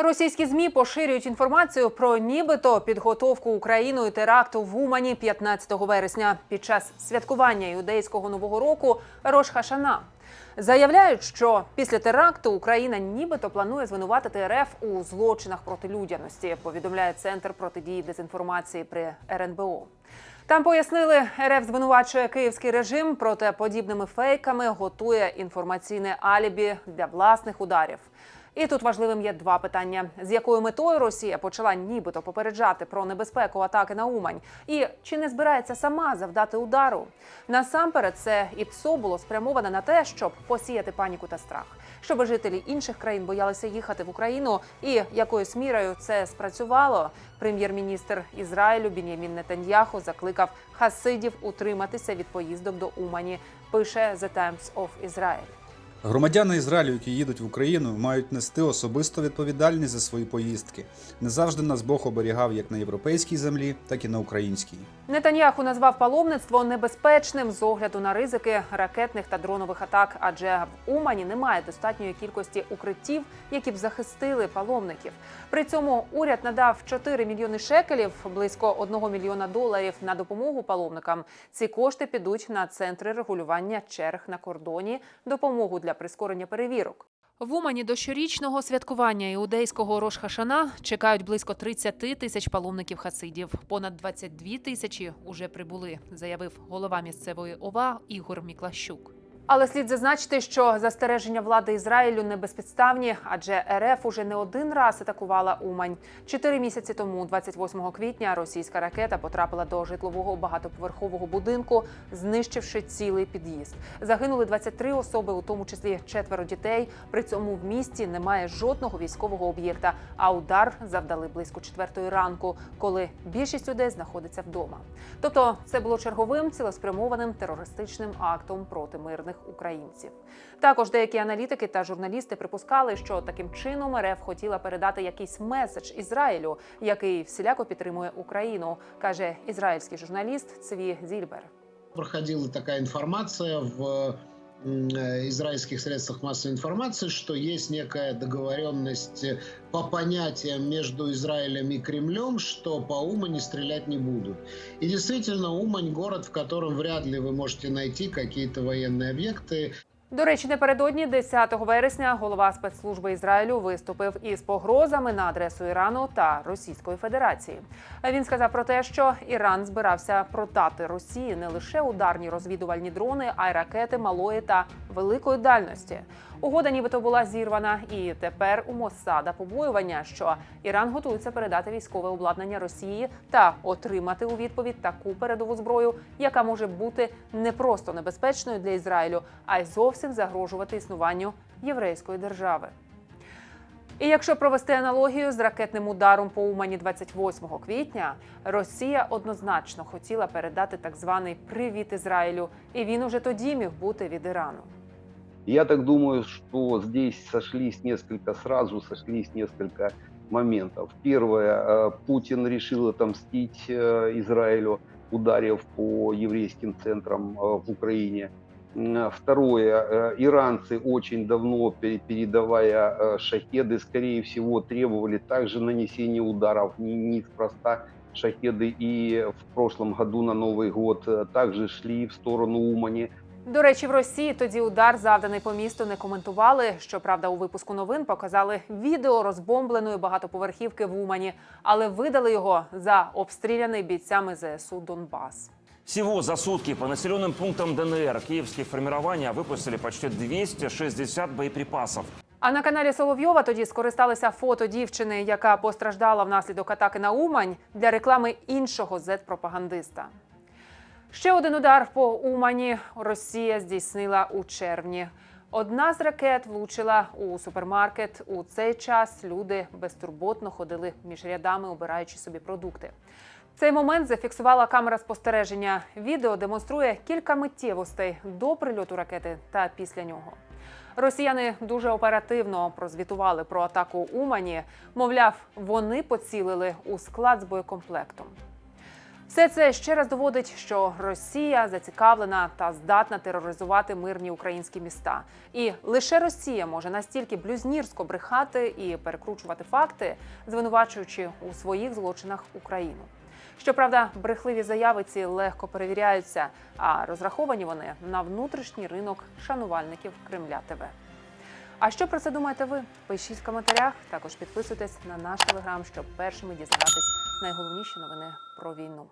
Російські змі поширюють інформацію про нібито підготовку Україною теракту в Умані 15 вересня під час святкування іудейського нового року Рош Хашана. Заявляють, що після теракту Україна нібито планує звинуватити РФ у злочинах проти людяності. Повідомляє центр протидії дезінформації при РНБО. Там пояснили, РФ звинувачує київський режим, проте подібними фейками готує інформаційне алібі для власних ударів. І тут важливим є два питання: з якою метою Росія почала нібито попереджати про небезпеку атаки на Умань, і чи не збирається сама завдати удару? Насамперед, це ІПСО було спрямоване на те, щоб посіяти паніку та страх, щоб жителі інших країн боялися їхати в Україну, і якоюсь мірою це спрацювало. Прем'єр-міністр Ізраїлю Бін'ямін Нетаньяху закликав хасидів утриматися від поїздок до Умані. Пише The Times of Israel. Громадяни Ізраїлю, які їдуть в Україну, мають нести особисту відповідальність за свої поїздки. Не завжди нас Бог оберігав як на європейській землі, так і на українській. Нетаньяху назвав паломництво небезпечним з огляду на ризики ракетних та дронових атак, адже в Умані немає достатньої кількості укриттів, які б захистили паломників. При цьому уряд надав 4 мільйони шекелів, близько 1 мільйона доларів на допомогу паломникам. Ці кошти підуть на центри регулювання черг на кордоні, допомогу для прискорення перевірок. В Умані до щорічного святкування іудейського Рош Хашана чекають близько 30 тисяч паломників хасидів. Понад 22 тисячі уже прибули, заявив голова місцевої ОВА Ігор Міклащук. Але слід зазначити, що застереження влади Ізраїлю не безпідставні, адже РФ уже не один раз атакувала Умань. Чотири місяці тому, 28 квітня, російська ракета потрапила до житлового багатоповерхового будинку, знищивши цілий під'їзд. Загинули 23 особи, у тому числі четверо дітей. При цьому в місті немає жодного військового об'єкта. А удар завдали близько четвертої ранку, коли більшість людей знаходиться вдома. Тобто, це було черговим цілеспрямованим терористичним актом проти мирних українців. Також деякі аналітики та журналісти припускали, що таким чином РФ хотіла передати якийсь меседж Ізраїлю, який всіляко підтримує Україну, каже ізраїльський журналіст Цві Зільбер. проходила така інформація в израильских средствах массовой информации, что есть некая договоренность э, по понятиям между Израилем и Кремлем, что по Умани стрелять не будут. И действительно, Умань город, в котором вряд ли вы можете найти какие-то военные объекты. До речі, напередодні 10 вересня голова спецслужби Ізраїлю виступив із погрозами на адресу Ірану та Російської Федерації. Він сказав про те, що Іран збирався продати Росії не лише ударні розвідувальні дрони, а й ракети малої та великої дальності. Угода, нібито була зірвана, і тепер у Моссада побоювання, що Іран готується передати військове обладнання Росії та отримати у відповідь таку передову зброю, яка може бути не просто небезпечною для Ізраїлю, а й зовсім загрожувати існуванню єврейської держави. І якщо провести аналогію з ракетним ударом по Умані 28 квітня, Росія однозначно хотіла передати так званий привіт Ізраїлю, і він уже тоді міг бути від Ірану. Я так думаю, что здесь сошлись несколько, сразу сошлись несколько моментов. Первое, э, Путин решил отомстить э, Израилю, ударив по еврейским центрам э, в Украине. М, Второе, э, иранцы очень давно, пере- передавая э, шахеды, скорее всего, требовали также нанесения ударов. Не- Неспроста шахеды и в прошлом году на Новый год э, также шли в сторону Умани. До речі, в Росії тоді удар, завданий по місту, не коментували. Щоправда, у випуску новин показали відео розбомбленої багатоповерхівки в Умані, але видали його за обстріляний бійцями ЗСУ Донбас. Всего за сутки по населенным пунктам ДНР киевские формирования выпустили почти 260 боеприпасов. А на каналі Соловйова тоді скористалися фото дівчини, яка постраждала внаслідок атаки на Умань для реклами іншого зет-пропагандиста. Ще один удар по Умані Росія здійснила у червні. Одна з ракет влучила у супермаркет. У цей час люди безтурботно ходили між рядами, обираючи собі продукти. Цей момент зафіксувала камера спостереження. Відео демонструє кілька миттєвостей до прильоту ракети та після нього. Росіяни дуже оперативно прозвітували про атаку Умані. Мовляв, вони поцілили у склад з боєкомплектом. Все це ще раз доводить, що Росія зацікавлена та здатна тероризувати мирні українські міста. І лише Росія може настільки блюзнірсько брехати і перекручувати факти, звинувачуючи у своїх злочинах Україну. Щоправда, брехливі заяви ці легко перевіряються, а розраховані вони на внутрішній ринок шанувальників Кремля ТВ. А що про це думаєте ви? Пишіть в коментарях. Також підписуйтесь на наш телеграм, щоб першими дізнаватись найголовніші новини про війну.